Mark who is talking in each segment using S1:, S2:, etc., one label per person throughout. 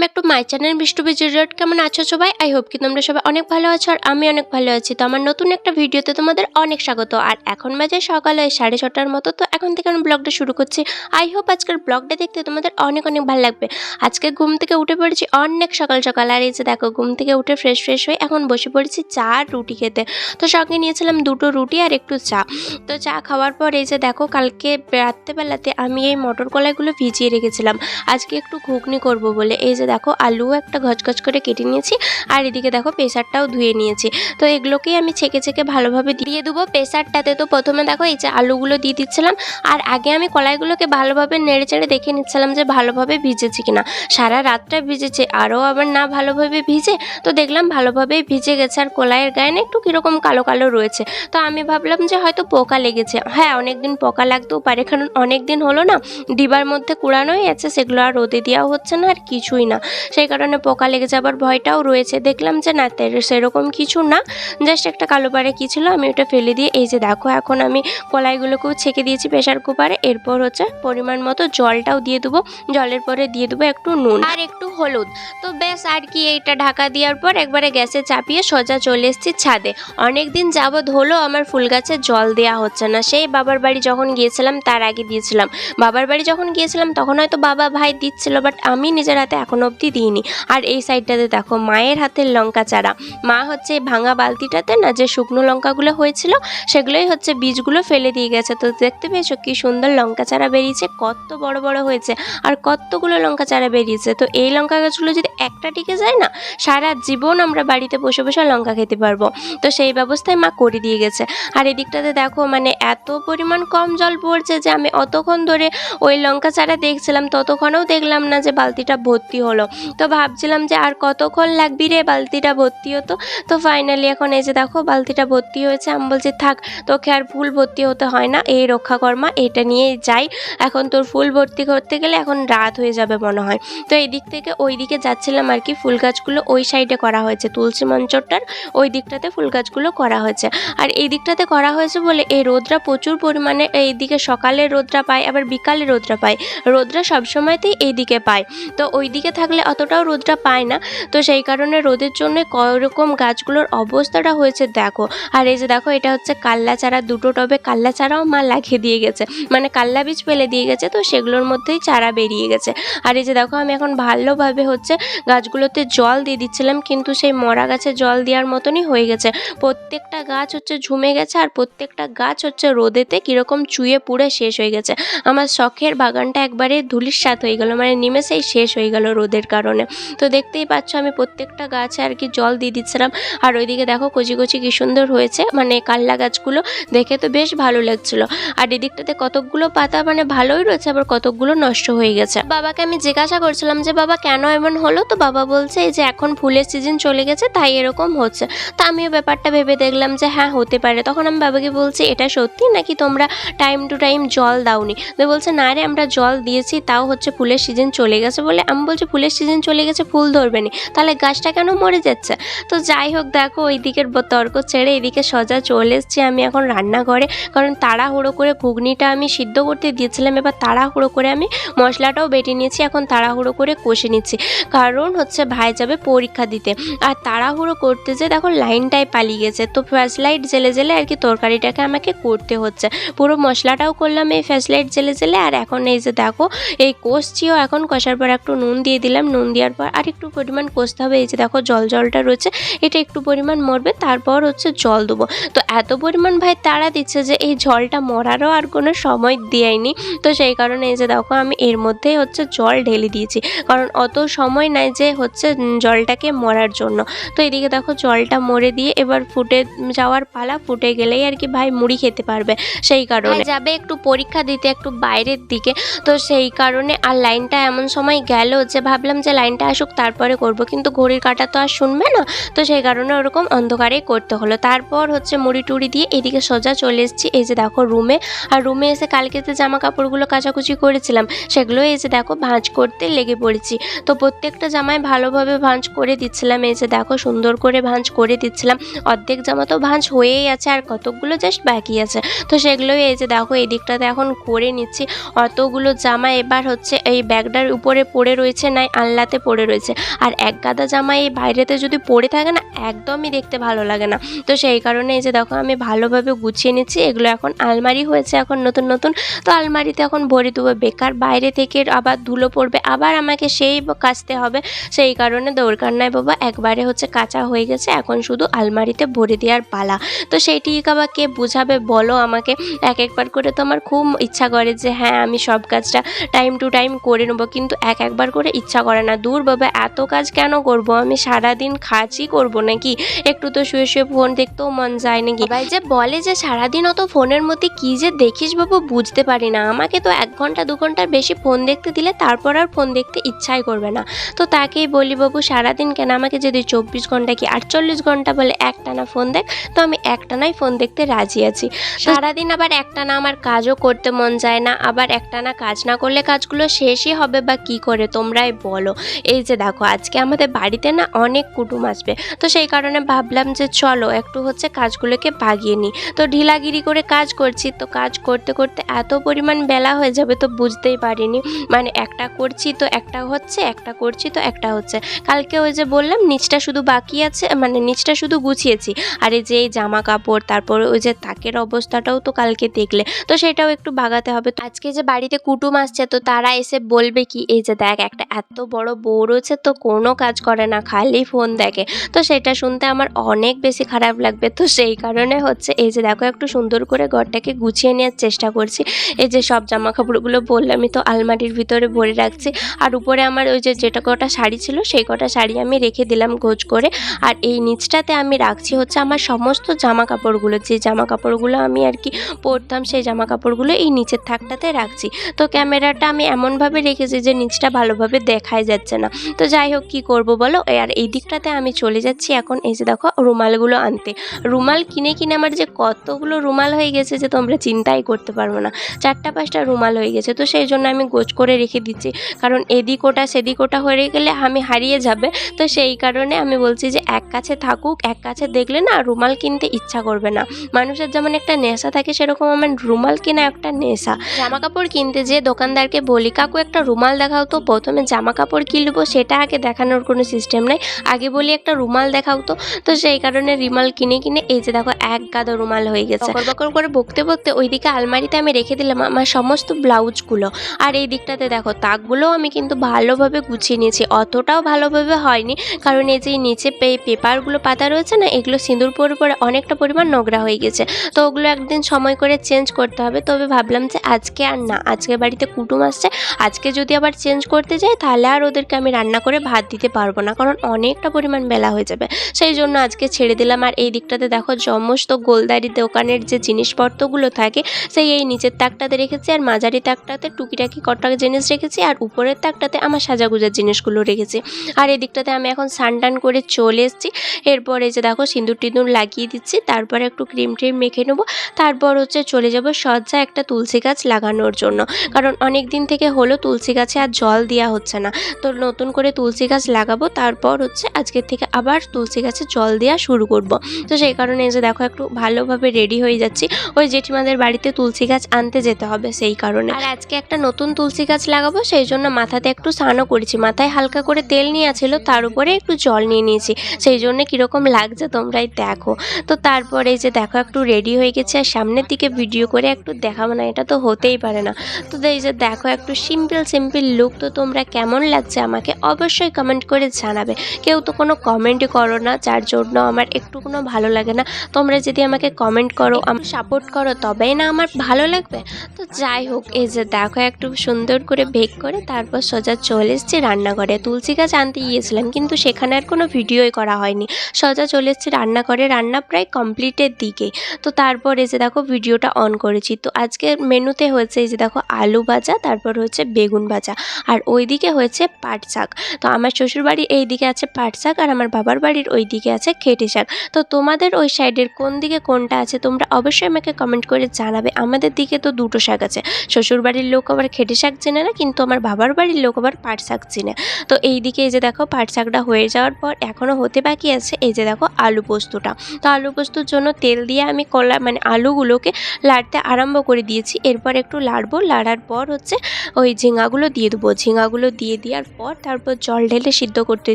S1: Welcome back to my channel Bishtu Bijoy কেমন আছো সবাই? আই হোপ কি তোমরা সবাই অনেক ভালো আছো আর আমি অনেক ভালো আছি। তো আমার নতুন একটা ভিডিওতে তোমাদের অনেক স্বাগত। আর এখন বাজে সকালে সাড়ে ছটার মতো, তো এখন থেকে আমি ব্লগটা শুরু করছি। আই হোপ আজকের ব্লগটা দেখতে তোমাদের অনেক অনেক ভালো লাগবে। আজকে ঘুম থেকে উঠে পড়েছি অনেক সকাল সকাল। আর এই যে দেখো, ঘুম থেকে উঠে ফ্রেশ ফ্রেশ হয়ে এখন বসে পড়েছি চা আর রুটি খেতে। তো সঙ্গে নিয়েছিলাম দুটো রুটি আর একটু চা। তো চা খাওয়ার পর এই যে দেখো, কালকে রাত্রেবেলাতে আমি এই মটর কলাইগুলো ভিজিয়ে রেখেছিলাম। আজকে একটু ঘুগনি করব বলে। এই যে দেখো আলু একটা ঘচঘচ করে কেটে নিয়েছি, আর এদিকে দেখো প্রেসারটাও ধুয়ে নিয়েছি। তো এগুলোকেই আমি ছেঁকে ছেঁকে ভালোভাবে দিয়ে দেবো প্রেসারটাতে। তো প্রথমে দেখো এই যে আলুগুলো দিয়ে দিচ্ছিলাম, আর আগে আমি কলাইগুলোকে ভালোভাবে নেড়ে চেড়ে দেখে নিচ্ছিলাম যে ভালোভাবে ভিজেছে কিনা। সারা রাতটা ভিজেছে, আরও আবার না ভালোভাবে ভিজে, তো দেখলাম ভালোভাবেই ভিজে গেছে, আর কলাইয়ের গায়ে না একটু কীরকম কালো কালো রয়েছে। তো আমি ভাবলাম যে হয়তো পোকা লেগেছে। হ্যাঁ অনেক দিন পোকা লাগতেও পারে, কারণ অনেক দিন হলো না, ডিবার মধ্যে কুড়ানোই আছে, সেগুলো আর রোদে দেওয়াও হচ্ছে না, আর কিছুই না। সেই কারণে পোকা লেগে যাবার ভয়টাও রয়েছে। দেখলাম যে না সেরকম কিছু না। জাস্ট একটা কালো পাড়ে কী ছিল, আমি ওটা ফেলে দিয়ে এই যে দেখো, এখন আমি কলাইগুলোকেও ছেঁকে দিয়েছি প্রেশার কুকারে। এরপর হচ্ছে পরিমাণ মতো জলটাও দিয়ে দেবো। জলের পরে দিয়ে দেবো একটু নুন আর একটু হলুদ। তো বেশ আর কি এইটা ঢাকা দেওয়ার পর একবারে গ্যাসে চাপিয়ে সোজা চলে এসেছি ছাদে। অনেক দিন যাবৎ হলো আমার ফুল গাছে জল দেওয়া হচ্ছে না। সেই বাবার বাড়ি যখন গিয়েছিলাম, তার আগে দিয়েছিলাম। বাবার বাড়ি যখন গিয়েছিলাম, তখন হয়তো বাবা ভাই দিচ্ছিল, বাট আমি নিজের হাতে এখনও অবধি দিইনি। আর এই সাইডটাতে দেখো, মায়ের হাতের লঙ্কা চারা। মা হচ্ছে ভাঙা বালতিটাতে না যে শুকনো লঙ্কাগুলো হয়েছিল, সেগুলোই হচ্ছে বীজগুলো ফেলে দিয়ে গেছে। তো দেখতে পেয়েছ কি সুন্দর লঙ্কা চারা বেরিয়েছে কত বড় বড় হয়েছে আর কতগুলো লঙ্কা চারা বেরিয়েছে। তো এই লঙ্কা গাছগুলো যদি একটা টিকে যায় না, সারা জীবন আমরা বাড়িতে বসে বসে লঙ্কা খেতে পারব। তো সেই ব্যবস্থায় মা করে দিয়ে গেছে। আর এদিকটাতে দেখো মানে এত পরিমাণ কম জল পড়ছে যে আমি অতক্ষণ ধরে ওই লঙ্কা চারা দেখছিলাম, ততক্ষণেও দেখলাম না যে বালতিটা ভর্তি হলো। তো ভাবছিলাম যে আর কতক্ষণ লাগবি রে? বালতিটা ভর্তি হতো। তো ফাইনালি এখন এই যে দেখো, বালতিটা ভর্তি হয়েছে। আমি বলছি, থাক, তোকে আর ফুল ভর্তি হতে হয় না। এই রক্ষাকর্মা এটা নিয়ে যাই। এখন তোর ফুল ভর্তি করতে গেলে এখন রাত হয়ে যাবে মনে হয়। তো এই দিক থেকে ওই দিকে যাচ্ছিলাম আর কি। ফুল গাছগুলো ওই সাইডে করা হয়েছে। তুলসী মঞ্চটার ওই দিকটাতে ফুল গাছগুলো করা হয়েছে। আর এই দিকটাতে করা হয়েছে বলে এই রোদটা প্রচুর পরিমাণে এই দিকে সকালে রোদটা পায়, আবার বিকালে রোদটা পায়। রোদটা সবসময়তেই এই দিকে পায়। তো ওই দিকে থাকলে অতটাও রোদটা পায় না। তো সেই কারণে রোদের জন্য করকম গাছগুলোর অবস্থাটা হয়েছে দেখো। আর এই যে দেখো, এটা হচ্ছে কাল্লা চারা, দুটো টবে কাল্লা চারাও মা লাগিয়ে দিয়ে গেছে। মানে কাল্লা বীজ ফেলে দিয়ে গেছে, তো সেগুলোর মধ্যেই চারা বেরিয়ে গেছে। আর এই যে দেখো, আমি এখন ভালোভাবে হচ্ছে গাছগুলোতে জল দিয়ে দিচ্ছিলাম, কিন্তু সেই মরা গাছে জল দেওয়ার মতনই হয়ে গেছে। প্রত্যেকটা গাছ হচ্ছে ঝুমে গেছে, আর প্রত্যেকটা গাছ হচ্ছে রোদেতে কীরকম চুয়ে পুড়ে শেষ হয়ে গেছে। আমার শখের বাগানটা একবারে ধুলিস্বাত হয়ে গেল মানে নিমেষেই শেষ হয়ে গেল রোদের কারণে। তো দেখতেই পাচ্ছ আমি প্রত্যেকটা গাছে আর কি জল দিয়ে দিচ্ছিলাম। আর ওইদিকে দেখো কচি কচি কি সুন্দর হয়েছে। মানে কাল্লা গাছগুলো দেখে তো বেশ ভালো লাগছিল। আর এদিকটাতে কতকগুলো পাতা মানে ভালোই রয়েছে, আবার কতকগুলো নষ্ট হয়ে গেছে। বাবাকে আমি জিজ্ঞাসা করছিলাম যে, বাবা, কেন এমন হলো? তো বাবা বলছে, এই যে এখন ফুলের সিজন চলে গেছে, তাই এরকম হচ্ছে। তো আমিও ব্যাপারটা ভেবে দেখলাম যে হ্যাঁ হতে পারে। তখন আমি বাবাকে বলছি, এটা সত্যি নাকি তোমরা টাইম টু টাইম জল দাওনি? তো বলছে, না রে, আমরা জল দিয়েছি, তাও হচ্ছে ফুলের সিজন চলে গেছে বলে। আমি বলছি, ফুলের সিজন চলে গেছে, ফুল ধরবে নি। তাহলে গাছটা কেন মরে যাচ্ছে? তো যাই হোক, দেখো ওই দিকের তর্ক ছেড়ে এদিকে সজা চলে এসছি আমি এখন রান্নাঘরে। কারণ তাড়াহুড়ো করে ঘুগনিটা আমি সিদ্ধ করতে দিয়েছিলাম, এবার তাড়াহুড়ো করে আমি মশলাটাও বেটে নিয়েছি, এখন তাড়াহুড়ো করে কষে নিচ্ছি। কারণ হচ্ছে ভাই যাবে পরীক্ষা দিতে। আর তাড়াহুড়ো করতে যে দেখো লাইনটাই পালিয়ে গেছে। তো ফ্ল্যাশ লাইট জেলে জেলে আর কি তরকারিটাকে আমাকে করতে হচ্ছে। পুরো মশলাটাও করলাম এই ফ্ল্যাশ লাইট জেলে জেলে, আর এখন এই যে দেখো, এই কষছিও এখন, কষার পর একটু নুন দিয়ে দিলাম। নুন দেওয়ার পর আর একটু পরিমাণ কষতে হবে। এই যে দেখো জল, জলটা রয়েছে, এটা একটু পরিমাণ মরবে, তারপর হচ্ছে জল দেবো। তো এত পরিমাণ ভাই তাড়া দিচ্ছে যে এই জলটা মরারও আর কোনো সময় দেয়নি। তো সেই কারণে এই যে দেখো আমি এর মধ্যেই হচ্ছে জল ঢেলে দিয়েছি। কারণ অত সময় নাই যে হচ্ছে জলটাকে মরার জন্য। তো এদিকে দেখো জলটা মরে দিয়ে এবার ফুটে যাওয়ার পালা, ফুটে গেলেই আর কি ভাই মুড়ি খেতে পারবে। সেই কারণে যাবে একটু পরীক্ষা দিতে একটু বাইরের দিকে। তো সেই কারণে আর লাইনটা এমন সময় গেল যে ভাবলাম যে লাইনটা আসুক, তারপরে করব। কিন্তু ঘড়ির কাঁটা তো আর শুনবে না, তো সেই কারণে ওরকম অন্ধকারেই করতে হলো। তারপর হচ্ছে মুড়ি টুড়ি দিয়ে এদিকে সোজা চলে এসেছি। এই যে দেখো রুমে, আর রুমে এসে কালকে যে জামা কাপড়গুলো কাচাকুচি করেছিলাম, সেগুলো এই যে দেখো ভাঁজ করতে লেগে পড়েছি। তো প্রত্যেকটা জামায় ভালোভাবে ভাঁজ করে দিচ্ছিলাম। এই যে দেখো সুন্দর করে ভাঁজ করে দিচ্ছিলাম। অর্ধেক জামা তো ভাঁজ হয়েই আছে, আর কতকগুলো জাস্ট বাকি আছে। তো সেগুলোই এই যে দেখো এই দিকটাতে এখন করে নিচ্ছি। অতগুলো জামা এবার হচ্ছে এই ব্যাগটার উপরে পড়ে রয়েছে, নাই আনলাতে পড়ে রয়েছে। আর এক গাদা জামা এই বাইরেতে যদি পড়ে থাকে না, একদমই দেখতে ভালো লাগে না। তো সেই কারণে এই যে দেখো, আমি ভালোভাবে গুছিয়ে নিচ্ছি। এগুলো এখন আলমারি হয়েছে এখন নতুন নতুন। তো আলমারিতে এখন ভরে দেবো বেকার বাইরে থেকে আবার ধুলো পড়বে, আবার আমাকে সেই কাচতে হবে। সেই কারণে দরকার নাই বাবা, একবারে হচ্ছে কাঁচা হয়ে গেছে। এখন শুধু আলমারিতে ভরে দেওয়ার পালা। তো সেইটি আবার কে বুঝাবে বলো আমাকে। এক একবার করে তো আমার খুব ইচ্ছা করে যে হ্যাঁ আমি সব কাজটা টাইম টু টাইম করে নেব। কিন্তু এক একবার করে ইচ্ছা করে না। দূর বাবা এত কাজ কেন করব? আমি সারাদিন কাজই করব নাকি? একটু তো শুয়ে শুয়ে ফোন দেখতেও মন যায় নাকি? ভাই যে বলে যে সারাদিন অত ফোনের মধ্যে কি যে দেখিস বাবু বুঝতে পারি না। আমাকে তো এক ঘণ্টা দু ঘণ্টার বেশি ফোন দেখতে দিলে তারপর আর ফোন দেখতে ইচ্ছাই করবে না। তো তাকেই বলি বাবু সারাদিন কেন? আমাকে যদি চব্বিশ ঘণ্টা কি আটচল্লিশ ঘণ্টা বলে একটানা ফোন দেখ তো আমি একটানাই ফোন দেখতে রাজি আছি। সারাদিন আবার একটানা আমার কাজও করতে মন যায় না। আবার একটানা কাজ না করলে কাজগুলো শেষই হবে বা কি করে? তোমরাই বলো। এই যে দেখো, আজকে আমাদের বাড়িতে না অনেক কুটুম আসবে। তো সেই কারণে ভাবলাম যে চলো, একটু হচ্ছে কাজগুলোকে বাগিয়ে নিই। তো ঢিলাগিরি করে কাজ করছি। তো কাজ করতে করতে এত পরিমাণ বেলা হয়ে যাবে তো বুঝতেই পারিনি। মানে একটা করছি তো একটা হচ্ছে, একটা করছি তো একটা হচ্ছে। কালকে ওই যে বললাম, নিচটা শুধু বাকি আছে মানে নিচটা শুধু গুছিয়েছি। আর এই যে এই জামা কাপড় তারপরে ওই যে তাকের অবস্থাটাও তো কালকে দেখলে। তো সেটাও একটু বাগাতে হবে। আজকে যে বাড়িতে কুটুম আসছে, তো তারা এসে বলবে কি, এই যে দেখ, একটা এত বড় বউ রয়েছে তো কোনো কাজ করে না, খালি ফোন দেখে। তো সেটা শুনতে আমার অনেক বেশি খারাপ লাগবে। তো সেই কারণে হচ্ছে এই যে দেখো একটু সুন্দর করে ঘরটাকে গুছিয়ে নেওয়ার চেষ্টা করছি। এই যে সব জামা কাপড়গুলো বললামই তো আলমারির ভিতরে ভরে রাখছি। আর উপরে আমার ওই যে যেটা কটা শাড়ি ছিল সেই কটা শাড়ি আমি রেখে দিলাম গোছ করে। আর এই নিচটাতে আমি রাখছি হচ্ছে আমার সমস্ত জামা কাপড়গুলো যে জামা কাপড়গুলো আমি আর কি পরতাম সেই জামা কাপড়গুলো এই নিচের থাকটাতে রাখছি। তো ক্যামেরাটা আমি এমনভাবে রেখেছি যে নিচটা ভালোভাবে দেখাই যাচ্ছে না। তো যাই হোক, কী করব বলো? আর এই দিকটাতে আমি চলে যাচ্ছি এখন। এই যে দেখো, রুমালগুলো আনতে। রুমাল কিনে কিনে আমার যে কতগুলো রুমাল হয়ে গেছে যে তোমরা চিন্তাই করতে পারব না। চারটা পাঁচটা রুমাল হয়ে গেছে। তো সেই জন্য আমি গোছ করে রেখে দিচ্ছি। কারণ এদিক ওটা, সেদিক ওটা হয়ে গেলে আমি হারিয়ে যাবে। তো সেই কারণে আমি বলছি যে এক কাছে থাকুক, এক কাছে দেখলে না রুমাল কিনতে ইচ্ছা করবে না। মানুষের যেমন একটা নেশা থাকে, সেরকম আমার রুমাল কিনা একটা নেশা। জামা কাপড় কিনতে যে দোকানদারকে বলি, কাকু, একটা রুমাল দেখাও তো। প্রথমে জামা কাপড় কিনবো, সেটা আগে দেখানোর কোনো সিস্টেম নাই। আগে বলি একটা রুমাল দেখাও তো তো সেই কারণে রুমাল কিনে কিনে, এই যে দেখো এক গাদা রুমাল হয়ে গেছে। বকর করে বকতে বকতে ওইদিকে আলমারিতে আমি রেখে দিলাম আমার সমস্ত ব্লাউজগুলো। আর এই দিকটাতে দেখো, তাকগুলোও আমি কিন্তু ভালোভাবে গুছিয়ে নিয়েছি, অতটাও ভালোভাবে হয়নি। কারণ এই যে নিচে পেপারগুলো পাতা রয়েছে না, এগুলো সিঁদুর পরে পরে অনেকটা পরিমাণ নোংরা হয়ে গেছে। তো ওগুলো একদিন সময় করে চেঞ্জ করতে হবে, তবে ভাবলাম যে আজকে আর না, আজকে বাড়িতে কুটুম আসছে, আজকে যদি আবার চেঞ্জ করতে যাই তাহলে আর ওদেরকে আমি রান্না করে ভাত দিতে পারব না, কারণ অনেকটা পরিমাণ বেলা হয়ে যাবে। সেই জন্য আজকে ছেড়ে দিলাম। আর এই দিকটাতে দেখো সমস্ত গোলদারি দোকানের যে জিনিসপত্রগুলো থাকে, সেই এই নিচের তাকটাতে রেখেছি, আর মাঝারি তাকটাতে টুকিটাকি কটা জিনিস রেখেছি, আর উপরের তাকটাতে আমার সাজাগুজার জিনিসগুলো রেখেছি। আর এই দিকটাতে আমি এখন সানটান করে চলে এসেছি। এরপরে যে দেখো সিঁদুর টিঁদুর লাগিয়ে দিচ্ছি, তারপরে একটু ক্রিম ট্রিম মেখে নেব। তারপর হচ্ছে চলে যাব সজ্জা একটা তুলসী গাছ লাগানোর জন্য। কারণ অনেক দিন থেকে হলো তুলসী গাছে আর জল দেওয়া হচ্ছে না। তো নতুন করে তুলসী গাছ লাগাবো, তারপর হচ্ছে আজকের থেকে আবার তুলসী গাছে জল দেওয়া শুরু করব। তো সেই কারণে যে দেখো একটু ভালোভাবে রেডি হয়ে যাচ্ছি। ওই জেঠিমাদের বাড়িতে তুলসী গাছ আনতে যেতে হবে সেই কারণে। আর আজকে একটা নতুন তুলসী গাছ লাগাবো, সেই জন্য মাথাতে একটু স্নানও করেছি। মাথায় হালকা করে তেল নেওয়া ছিল তার উপরে একটু জল নিয়ে নিয়েছি। সেই জন্য কীরকম লাগছে তোমরাই দেখো। তো তারপরে যে দেখো একটু রেডি হয়ে গেছে, আর সামনের দিকে ভিডিও করে একটু দেখাবো না, এটা তো হতেই পারে না। তো এই যে দেখো একটু সিম্পল সিম্পল লুক তো তোমরা কেমন লাগছে আমাকে অবশ্যই কমেন্ট করে জানাবে। কেউ তো কোনো কমেন্টই করো না, যার জন্য আমার একটু কোনো ভালো লাগে না। তোমরা যদি আমাকে কমেন্ট করো আমার সাপোর্ট করো, তবেই না আমার ভালো লাগবে। তো যাই হোক, এই যে দেখো, একটু সুন্দর করে বেক করে তারপর সোজা চলে এসেছি রান্নাঘরে। তুলসী গাছ আনতে গিয়েছিলাম, কিন্তু সেখানে আর কোনো ভিডিওই করা হয়নি। সোজা চলে এসেছি রান্নাঘরে, রান্না প্রায় কমপ্লিটের দিকে। তো তারপর এসে দেখো ভিডিওটা অন করেছি। তো আজকের মেনুতে হয়েছে এই যে দেখো, আলু ভাজা, তারপর হচ্ছে বেগুন ভাজা। আর ওইদিকে হয়েছে পাট শাক। তো আমার শ্বশুরবাড়ির এই দিকে আছে পাট শাক আর আমার বাবার বাড়ির ওই দিকে আছে খেটে শাক। তো তোমাদের ওই সাইডের কোন দিকে কোনটা আছে তোমরা অবশ্যই আমাকে কমেন্ট করে জানাবে। আমাদের দিকে তো দুটো শাক আছে। শ্বশুরবাড়ির লোক আবার খেটে শাক চেনে না, কিন্তু আমার বাবার বাড়ির লোক আবার পাট শাক চেনে। তো এই দিকে এই যে দেখো পাট শাকটা হয়ে যাওয়ার পর এখনও হতে বাকি আছে, এই যে দেখো আলু পোস্তটা। তো আলু পোস্তর জন্য তেল দিয়ে আমি কলা মানে আলুগুলোকে লাড়তে আরম্ভ করে দিয়েছি। এরপর একটু লাড়বো, লাড়ার পর হচ্ছে ওই ঝিঙাগুলো দিয়ে দেবো। ঝিঙাগুলো দিয়ে দেওয়ার পর তারপর জল ঢেলে সিদ্ধ করতে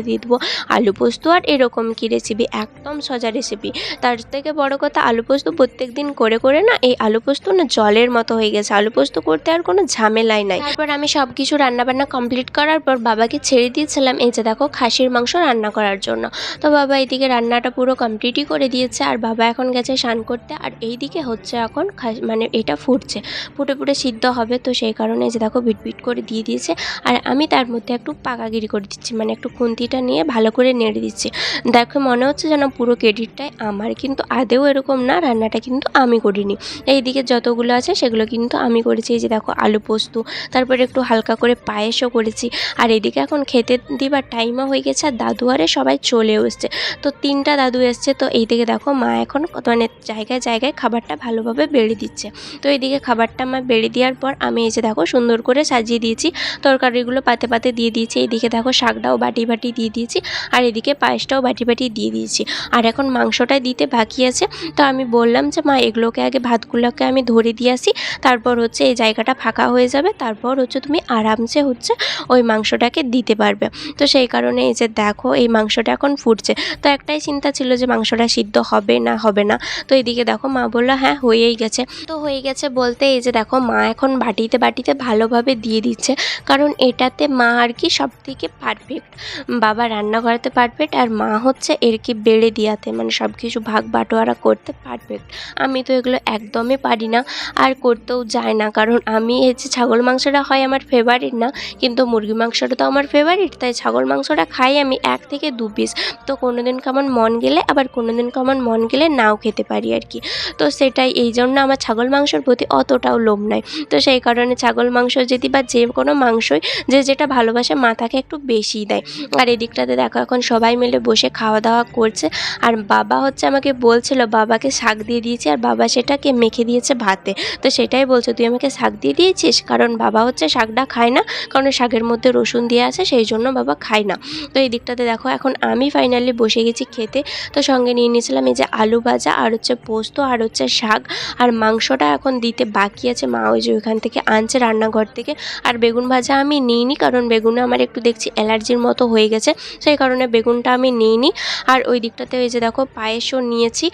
S1: দিয়ে দেবো আলু পোস্ত আর এরকম কি রেসিপি একদম সজা রেসিপি তার থেকে বড় কথা, আলু পোস্ত প্রত্যেক দিন করে করে না এই আলু পোস্ত না জলের মতো হয়ে গেছে। আলু পোস্ত করতে আর কোনো ঝামেলাই নাই। তারপর আমি সব কিছু রান্নাবান্না কমপ্লিট করার পর বাবাকে ছেড়ে দিয়েছিলাম এই যে দেখো খাসির মাংস রান্না করার জন্য। তো বাবা এইদিকে রান্নাটা পুরো কমপ্লিটই করে দিয়েছে আর বাবা এখন গেছে স্নান করতে আর এইদিকে হচ্ছে এখন মানে এটা ফুটছে। ফুটে ফুটে সিদ্ধ হবে তো সেই কারণে যে দেখো বিট করে দিয়ে দিয়েছে। আর আমি তার মধ্যে একটু পাকাগিরি করে দিচ্ছি মানে একটু খুন্তিটা নিয়ে ভালো করে নেড়ে দিচ্ছি। দেখো মনে হচ্ছে যেন পুরো ক্রেডিটটাই আমার, কিন্তু আদেও এরকম না, রান্নাটা কিন্তু আমি করিনি। এইদিকে যতগুলো আছে সেগুলো কিন্তু আমি করেছি, এই যে দেখো আলু পোস্ত, তারপরে একটু হালকা করে পায়েসও করেছি। আর এদিকে এখন খেতে দিবার টাইমও হয়ে গেছে, আর দাদু আরে সবাই চলেও এসছে। তো তিনটা দাদু এসছে, তো এই দিকে দেখো মা এখন মানে জায়গায় জায়গায় খাবারটা ভালোভাবে বেড়ে দিচ্ছে। তো এইদিকে খাবারটা মা বেড়ে দেওয়ার পর আমি এই যে দেখো সুন্দর করে সাজিয়ে দিয়েছি, তরকারিগুলো পাতে পাতে দিয়ে দিয়েছি। এইদিকে দেখো শাকটাও বাটি বাটি দিয়ে দিয়েছি আর এদিকে পায়েসটাও বাটি বাটি দিয়ে দিয়েছি। আর এখন মাংসটা দিতে বাকি আছে। তো আমি বললাম যে, মা, এগুলোকে আগে ভাতগুলোকে আমি ধরে দিয়ে আসি। তারপর হচ্ছে এই জায়গাটা ফাঁকা হয়ে যাবে। তারপর হচ্ছে তুমি আরামসে হচ্ছে ওই মাংসটাকে দিতে পারবে। তো সেই কারণে এই যে দেখো, এই মাংসটা এখন ফুটছে। তো একটাই চিন্তা ছিল যে, মাংসটা সিদ্ধ হবে না হবে না। তো এদিকে দেখো মা বলল হ্যাঁ হয়েই গেছে। তো হয়ে গেছে বলতে এই যে দেখো মা এখন বাটিতে বাটিতে ভালোভাবে দিয়ে দিচ্ছে। কারণ এটাতে মা আর কি সব থেকে পারফেক্ট বাবা রান্না করাতে পারফেক্ট আর মা হচ্ছে এর কি বেড়ে দিয়াতে মানে সব কিছু ভাগ বাটোয়ারা করতে পারফেক্ট আমি তো এগুলো একদমই পারি না, আর করতেও যায় না, কারণ আমি এই যে ছাগল মাংসটা হয় আমার ফেভারিট না, কিন্তু মুরগি মাংসটা তো আমার ফেভারিট তাই ছাগল মাংসটা খাই আমি এক থেকে দু পিস তো কোনো দিন কেমন মন গেলে আবার কোনো দিন কেমন মন গেলে নাও খেতে পারি আর কি তো সেটাই, এই জন্য আমার ছাগল মাংসর প্রতি অতটাও লোভ নাই। তো সেই কারণে ছাগল মাংস যদি বা যে কোনো মাংসই, যে যেটা ভালোবাসে মাথাকে একটু বেশিই দেয়। আর এদিকটাতে দেখো এখন সবাই মিলে বসে খাওয়া দাওয়া করছে। আর বাবা হচ্ছে আমাকে বলছিল, বাবাকে শাক দিয়ে দিয়েছি আর বাবা সেটাকে মেখে দিয়েছে ভাতে। তো সেটাই বলছো, তুই আমাকে শাক দিয়ে দিয়েছিস? কারণ বাবা হচ্ছে শাকটা খায় না, কারণ শাকের মধ্যে রসুন দিয়ে আছে, সেই জন্য বাবা খায় না। তো এই দিকটাতে দেখো এখন আমি ফাইনালি বসে গেছি খেতে। তো সঙ্গে নিয়ে নিয়েছিলাম এই যে আলু ভাজা আর হচ্ছে পোস্ত আর হচ্ছে শাক। আর মাংসটা এখন দিতে বাকি আছে। মা ওই যে ওইখান থেকে আনছে রান্নাঘর থেকে। আর বেগুন ভাজা আমি নিইনি, কারণ বেগুনে আমার একটু দেখছি অ্যালার্জির মতো হয়ে গেছে, সেই কারণে বেগুনটা আমি নিইনি। আর ওই দিকটাতে ওই যে দেখো পায়েসও নিয়েছি,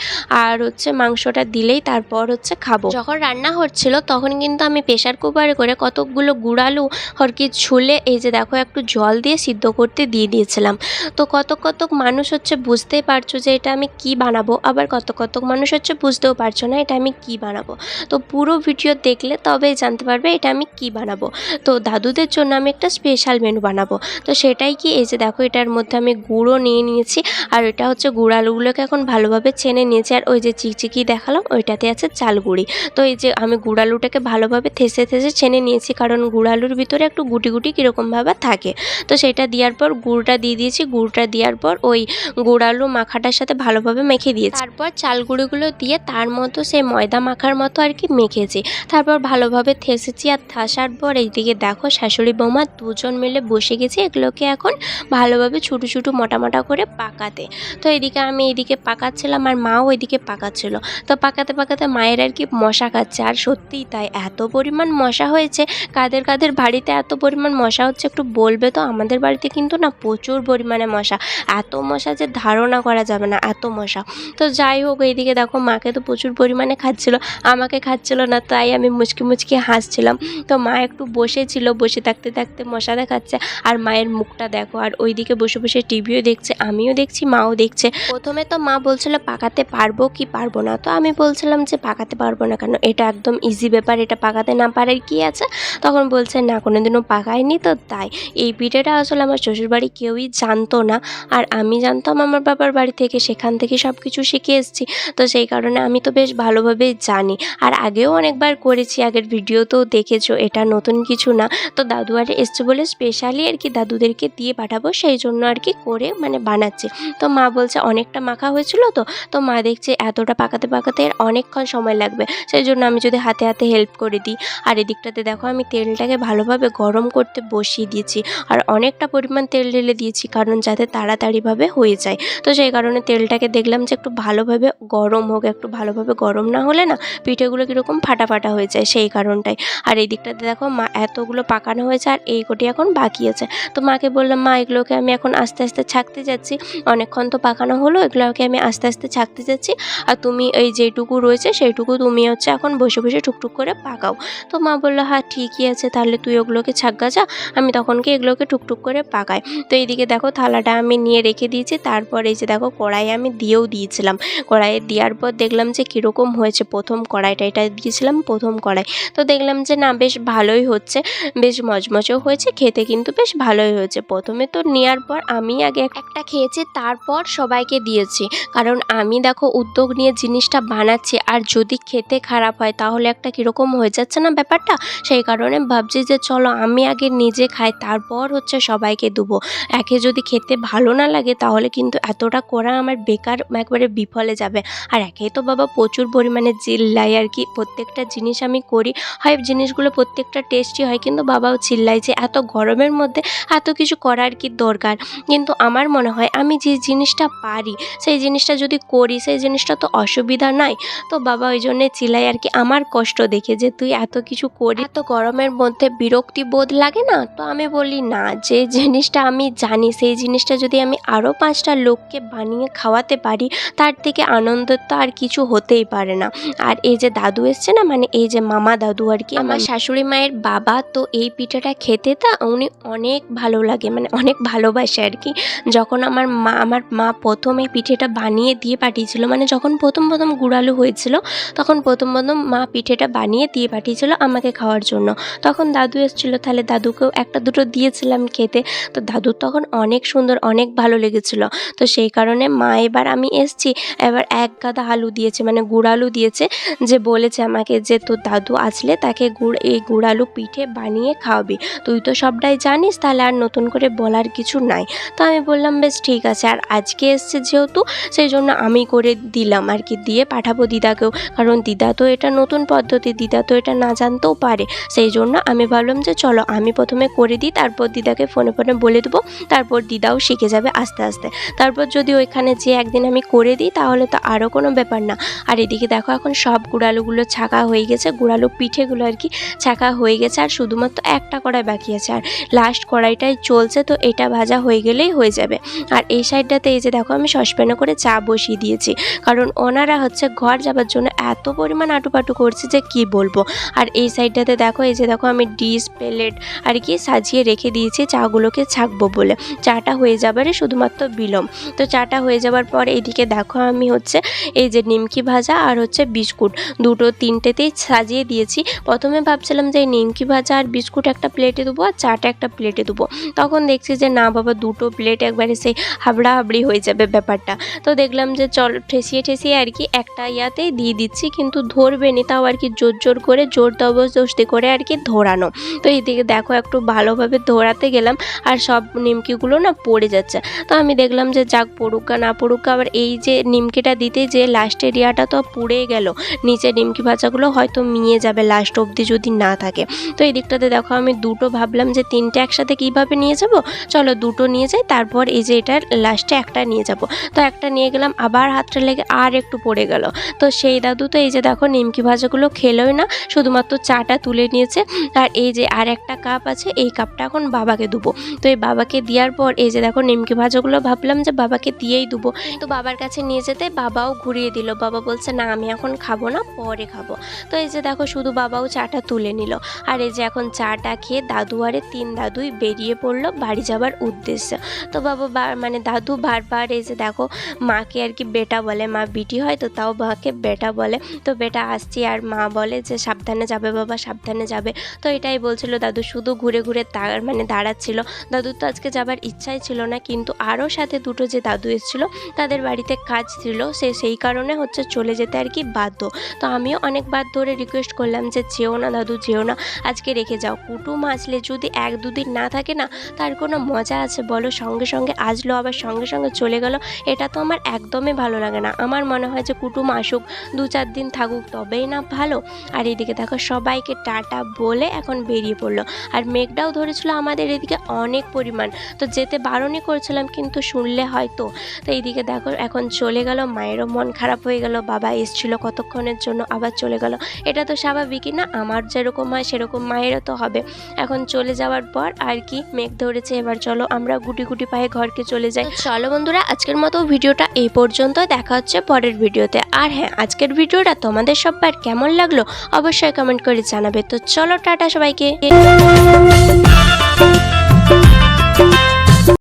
S1: আর হচ্ছে মাংসটা দিলেই তারপর হচ্ছে খাব। যখন রান্না হচ্ছিল তখন কিন্তু আমি প্রেশার কুকারে করে কতকগুলো গুড়ালু আর কি ছুলে এই যে দেখো একটু জল দিয়ে সিদ্ধ করতে দিয়ে দিয়েছিলাম। তো কত কতক মানুষ হচ্ছে বুঝতেই পারছ যে এটা আমি কি বানাবো, আবার কত কতক মানুষ হচ্ছে বুঝতেও পারছ না এটা আমি কি বানাবো। তো পুরো ভিডিও দেখলে তবেই জানতে পারবে এটা আমি কি বানাবো। তো দাদুদের জন্য আমি একটা স্পেশাল মেনু বানাবো। তো সেটাই কি, এই যে দেখো এটার মধ্যে আমি গুঁড়ো নিয়ে নিয়েছি, আর এটা হচ্ছে গুড় আলুগুলোকে এখন ভালোভাবে চেনে নিয়েছি, আর ওই যে চিকচিকি দেখালাম, ওইটাতে আছে চাল গুঁড়ি। তো এই যে আমি গুড় আলুটাকে ভালোভাবে থেসে থেসে চেনে নিয়েছি, কারণ গুড় আলুর ভিতরে একটু গুটি গুটি কীরকমভাবে থাকে। তো সেটা দেওয়ার পর গুড়টা দিয়ে দিয়েছি, গুড়টা দেওয়ার পর ওই গুড় আলু মাখাটার সাথে ভালোভাবে মেখে দিয়েছি। তারপর চাল গুঁড়িগুলো দিয়ে তার মতো সেই ময়দা মাখার মতো আর কি মেখেছি। তারপর ভালোভাবে থেসেছি, আর থাসার পর এইদিকে দেখো শাশুড়ি বৌমা দুজন মিলে বসে গেছি এগুলোকে এখন ভালোভাবে ছোটো ছোটো মোটা মোটা করে পাকাতে। তো এদিকে আমি এদিকে পাকাচ্ছিলাম আর মাও এদিকে পাকাচ্ছিল। তো পাকাতে পাকাতে মায়ের আর কি মশা খাচ্ছে। আর সত্যিই তাই, এত পরিমাণ মশা হয়েছে, কাদের কাদের বাড়িতে এত পরিমাণ মশা হচ্ছে একটু বলবে তো? আমাদের বাড়িতে কিন্তু না প্রচুর পরিমাণে মশা। এত মশা যে ধারণা করা যাবে না, এত মশা। তো যাই হোক এইদিকে দেখো মাকে তো প্রচুর পরিমাণে খাচ্ছিল, আমাকে খাচ্ছিল না, তাই আমি মুচকি মুচকি হাসছিলাম। তো মা একটু বসেছিল বসে থাকতে থাকতে মশা দেখাচ্ছে, আর মায়ের মুখটা দেখো, আর ওইদিকে বসে বসে টিভিও দেখছে, আমিও দেখছি, মাও দেখছে। প্রথমে তো মা বলছিল, পাকাতে পারব কি পারব না? তো আমি বলছিলাম যে, পাকাতে পারব না কেন? এটা একদম ইজি ব্যাপার, এটা পাকাতে না পারার কি আছে? তখন বলছে, না, কোনোদিনও পাকায়নি তো তাই। এই পিঠেটা আসলে আমার শ্বশুরবাড়ি কেউই জানতো না, আর আমি জানতাম আমার বাবার বাড়ি থেকে, সেখান থেকে সব কিছু শিখে এসেছি। তো সেই কারণে আমি তো বেশ ভালোভাবেই জানি। আর আগেও অনেকবার করেছি, আগের ভিডিওতেও দেখেছ, এটা নতুন কিছু না। তো দাদু আর এসছে বলে স্পেশালি আর কি দাদুদেরকে দিয়ে পাঠাবো, সেই জন্য আর কি করে মানে বানাচ্ছে। তো মা বলছে অনেকটা মাখা হয়েছিল তো তো মা দেখছে এতটা পাকাতে পাকাতে অনেকক্ষণ সময় লাগবে। সেই জন্য আমি যদি হাতে হাতে হেল্প করে দিই। আর এদিকটাতে দেখো আমি তেলটাকে ভালোভাবে গরম করতে বসিয়ে দিয়েছি। আর অনেকটা পরিমাণ তেল ঢেলে দিয়েছি কারণ যাতে তাড়াতাড়িভাবে হয়ে যায়। তো সেই কারণে তেলটাকে দেখলাম যে একটু ভালোভাবে গরম হোক, একটু ভালোভাবে গরম না হলে না পিঠেগুলো কীরকম ফাটা ফাটা হয়ে যায় সেই কারণটাই। আর এই দিকটাতে দেখো মা এতগুলো পাকানো হয়েছে আর এই কোটি এখন বাকি আছে। তো মাকে বললাম, মা, এগুলোকে আমি এখন আস্তে আস্তে ছাকতে যাচ্ছি। অনেকক্ষণ তো পাকানো হলো, এগুলোকে আমি আস্তে আস্তে ছাকতে যাচ্ছি। আর তুমি এই যেটুকু রয়েছে, সেইটুকু তুমি হচ্ছে এখন বসে বসে টুকটুক করে পাকাও। তো মা বলল হ্যাঁ ঠিকই আছে, তাহলে তুই ওগুলোকে ছাগা যা। আমি তখনকে এগুলোকে টুকটুক করে পাকাই। তো এইদিকে দেখো থালাটা আমি নিয়ে রেখে দিয়েছি। তারপর এই যে দেখো কড়াই আমি দিয়েও দিয়েছিলাম। কড়াইয়ে দেওয়ার পর দেখলাম যে কীরকম হয়েছে প্রথম কড়াইটা, এটা দিয়েছিলাম প্রথম কড়াই। তো দেখলাম যে না, বেশ ভালোই হচ্ছে, বেশ মচমচেও হয়েছে, খেতে কিন্তু বেশ ভালোই হয়েছে। প্রথমে তো নেওয়ার পর আমি আগে একটা খেয়েছি, তারপর সবাইকে দিয়েছি। কারণ আমি দেখো উদ্যোগ নিয়ে জিনিসটা বানাচ্ছি, আর যদি খেতে খারাপ হয় তাহলে একটা কীরকম হয়ে যাচ্ছে না ব্যাপারটা? সেই কারণে ভাবছি যে চলো আমি আগে নিজে খাই, তারপর হচ্ছে সবাইকে দেবো। একে যদি খেতে ভালো না লাগে তাহলে কিন্তু এতটা করা আমার বেকার একবারে বিফলে যাবে। আর একেই তো বাবা প্রচুর পরিমাণে চিল্লাই আর কি। প্রত্যেকটা জিনিস আমি করি, হয় জিনিসগুলো প্রত্যেকটা টেস্টি হয়, কিন্তু বাবাও চিল্লাই যে এত গরমের মধ্যে এত কিছু করার কি দরকার? কিন্তু আমার মনে হয় আমি যে জিনিসটা পারি সেই জিনিসটা যদি করি সেই জিনিসটা তো অসুবিধা নাই। তো বাবা ওই জন্যে চিলাই আর কি আমার কষ্ট দেখে যে তুই এত কিছু করি এত গরমের মধ্যে বিরক্তি বোধ লাগে না? তো আমি বলি না যে জিনিসটা আমি জানি সেই জিনিসটা যদি আমি আরও পাঁচটা লোককে বানিয়ে খাওয়াতে পারি তার থেকে আনন্দ তো আর কিছু হতেই পারে না। আর এই যে দাদু এসছে না মানে এই যে মামা দাদু আর কি আমার শাশুড়ি মায়ের বাবা তো এই পিঠাটা খেতে তা উনি অনেক ভালো লাগে মানে অনেক ভালোবাসে আর কি। যখন আমার মা আমার মা প্রথম এই পিঠেটা বানিয়ে দিয়ে পাঠিয়েছিল মানে যখন প্রথম প্রথম গুড়ালু হয়েছিল, তখন প্রথম প্রথম মা পিঠেটা বানিয়ে দিয়ে পাঠিয়েছিল আমাকে খাওয়ার জন্য। তখন দাদু এসেছিল, তাহলে দাদুকেও একটা দুটো দিয়েছিলাম খেতে। তো দাদুর তখন অনেক সুন্দর, অনেক ভালো লেগেছিলো। তো সেই কারণে মা এবার আমি এসছি, এবার এক গাদা আলু দিয়েছে মানে গুড় আলু দিয়েছে, যে বলেছে আমাকে যে তোর দাদু আসলে তাকে গুড়, এই গুড় আলু পিঠে বানিয়ে খাওয়াবি। তুই তো সবটাই জানিস, তাহলে আর নতুন করে বলার কিছু নাই। তো আমি বললাম, বেশ ঠিক আছে, আর আজকে এসছে যেহেতু, সেই জন্য আমি করে দিলাম আর কি, দিয়ে পাঠাবো দিদাকেও। কারণ দিদা তো এটা নতুন পদ্ধতি, দিদা তো এটা না জানতেও পারে। সেই জন্য আমি ভাবলাম যে চলো, আমি প্রথমে করে দিই, তারপর দিদাকে ফোনে ফোনে বলে দেবো, তারপর দিদাও শিখে যাবে আস্তে আস্তে। তারপর যদি ওইখানে যে একদিন আমি করে দিই, তাহলে তো আরও কোনো ব্যাপার না। আর এদিকে দেখো, এখন সব গুড়ালুগুলো ছাকা হয়ে গেছে, গুড়ালু পিঠেগুলো আর কি ছাকা হয়ে গেছে, আর শুধুমাত্র একটা কড়াই বাকি আছে। আর লাস্ট কড়াইটাই চলছে, তো এটা ভাজা হয়ে গেলেই হয়ে যাবে। আর এই সাইডটাতে এই যে দেখো, আমি সসপ্যানে করে চা বসিয়ে দিয়েছি। কারণ ওনারা হচ্ছে ঘর যাবার জন্য এত পরিমাণ আটুপাটু করছে যে কি বলব? আর এই সাইডটাতে দেখো, এই যে দেখো, আমি ডিশ, প্লেট আর কি সাজিয়ে রেখে দিয়েছি, চাগুলোকে ছাকবো বলে। চাটা হয়ে যাবারে শুধুমাত্র বিলম তো চাটা হয়ে যাবার পর এইদিকে দেখো, আমি হচ্ছে এই যে নিমকি ভাজা আর হচ্ছে বিস্কুট দুটো তিনটেতেই সাজিয়ে দিয়েছি। প্রথমে ভাবছিলাম যে এই নিমকি ভাজা আর বিস্কুট একটা প্লেটে দেবো, আর চাটা একটা প্লেটে দেবো। তখন দেখছি যে, না বাবা, দুটো প্লেট একবারে সেই হাবড়া হাবড়ি হয়ে যাবে ব্যাপারটা। তো দেখলাম যে, চল, ঠেসিয়ে ঠেসিয়ে আর কি একটা ইয়াতেই দিয়ে দিচ্ছি, কিন্তু ধরবে নি তাও আর কি জোর জোর করে, জোর জবরদস্তি করে আর কি ধরানো। তো এইদিকে দেখো, একটু ভালোভাবে ধরাতে গেলাম আর সব নিমকিগুলো না পড়ে যাচ্ছে। তো আমি দেখলাম যে, যাক, পড়ুকা না পড়ুকা। আবার এই যে, নিমকিটা দিতে যে লাস্টের ইয়াটা তো পুড়ে গেল। নিচে নিমকি ভাজাগুলো হয়তো মিয়ে যাবে লাস্ট অবধি যদি না থাকে। তো এই দিকটাতে দেখো, আমি দুটো ভাবলাম যে তিনটে একসাথে কীভাবে নিয়ে যাব? চলো দুটো নিয়ে যাই, তারপর এই যে এটার লাস্টে একটা নিয়ে যাব। তো একটা নিয়ে গেলাম, আবার হাতটা লেগে আর একটু পড়ে গেল। তো সেই দাদু তো এই যে দেখো নিমকি ভাজাগুলো খেলোই না, শুধুমাত্র চাটা তুলে নিয়েছে। আর এই যে আর একটা কাপ আছে, এই কাপটা এখন বাবাকে দেবো। তো এই বাবাকে দেওয়ার পর এই যে দেখো নিমকি ভাজাগুলো ভাবলাম যে বাবাকে দিয়েই দেবো। তো বাবার কাছে নিয়ে যেতে বাবাও ঘুরিয়ে দিল। বাবা বলছে, না, আমি এখন খাব না, পরে খাব। তো এই যে দেখো শুধু বাবাও চাটা তুলে নিল। আর এই যে এখন চাটা খেয়ে দাদু আরে তিন দাদুই বেরিয়ে পড়ল বাড়ি যাবার উদ্দেশ্যে। তো বাবা মানে দাদু বারবার যে দেখো মাকে আর কি বেটা বলে, মা বিটি হয় তো তাও মাকে বেটা বলে। তো বেটা আসছি আর মা বলে যে সাবধানে যাবে বাবা, সাবধানে যাবে। তো এটাই বলছিল দাদু, শুধু ঘুরে ঘুরে তার মানে দাঁড়াচ্ছিল। দাদুর তো আজকে যাবার ইচ্ছাই ছিল না, কিন্তু আরও সাথে দুটো যে দাদু এসেছিল, তাদের বাড়িতে কাজ ছিল, সে সেই কারণে হচ্ছে চলে যেতে আর কি বাধ্য। তো আমিও অনেকবার ধরে রিকোয়েস্ট করলাম যে যেও না দাদু, যেও না, আজকে রেখে যাও। কুটুম আসলে যদি এক দুদিন না থাকে না, তার কোনো মজা আছে বলো? সঙ্গে সঙ্গে আসলো, আবার সঙ্গে সঙ্গে চলে গেল। এটা তো আমার একদমই ভালো লাগে না। আমার মনে হয় যে কুটুম আসুক, দু চার দিন থাকুক, তবেই না ভালো। আর এদিকে দেখো, সবাইকে টাটা বলে এখন বেরিয়ে পড়ল। আর মেঘটাও ধরেছিল আমাদের এদিকে অনেক পরিমাণ। তো যেতে বারণই করছিলাম, কিন্তু শুনলে হয়তো। তো এইদিকে দেখো, এখন চলে গেল, মায়েরও মন খারাপ হয়ে গেল, বাবা এসছিল কতক্ষণের জন্য, আবার চলে গেল। এটা তো স্বাভাবিকই না, আমার যেরকম হয় সেরকম মায়েরও তো হবে। এখন চলে যাওয়ার পর আর কি মেঘ ধরেছে। এবার চলো আমরা গুটি গুটি পায়ে ঘরকে চলে যাই। চলো বন্ধুরা, আজকের মতো ভিডিওটা এই পর্যন্ত দেখা হচ্ছে পরের ভিডিওতে। আর হ্যাঁ আজকের ভিডিওটা তোমাদের সবার কেমন লাগল অবশ্যই কমেন্ট করে জানাবে। তো চলো, টাটা সবাইকে।